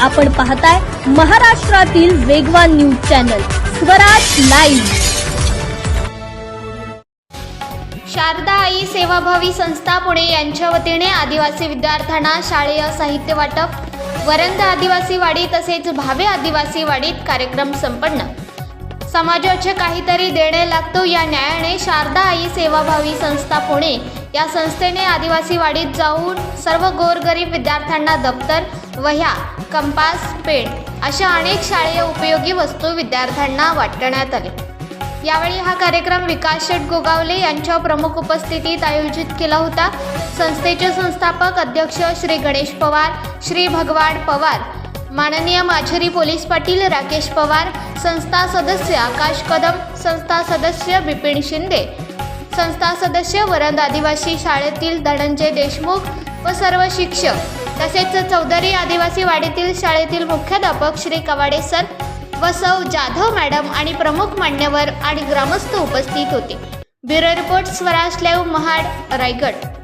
आपण पाहताय महाराष्ट्रातील वेगवान news channel Swaraj live. Sharada आई सेवाभावी संस्था पुणे यांच्या वतीने आदिवासी विद्यार्थ्यांना शाळेय साहित्य वाटप वरंद आदिवासी वाडी तसेच भावे आदिवासी वाडीत कार्यक्रम संपन्न. समाजाचे काहीतरी देणे लागतो. या न्यायाने शारदा आई सेवाभावी संस्था पुणे या संस्थेने आदिवासी वाडीत जाऊन सर्व गोरगरीब विद्यार्थ्यांना दप्तर वह्या कंपास पेन अशा अनेक शाळेय उपयोगी वस्तू विद्यार्थ्यांना वाटण्यात आले. यावेळी हा कार्यक्रम विकास शेठ गोगावले यांच्या प्रमुख उपस्थितीत आयोजित केला होता. संस्थेचे संस्थापक अध्यक्ष श्री गणेश पवार श्री भगवान पवार माननीय माछरी पोलीस पाटील राकेश पवार संस्था सदस्य आकाश कदम संस्था सदस्य बिपिन शिंदे संस्था सदस्य वरंद आदिवासी शाळेतील धनंजय देशमुख व सर्व शिक्षक. तसेच चौधरी आदिवासी वाडीतील शाळेतील मुख्याध्यापक श्री कवाडे सर व सौ जाधव मॅडम आणि प्रमुख मान्यवर आणि ग्रामस्थ उपस्थित होते. Bureau report Swaraj live Mahad Raigad.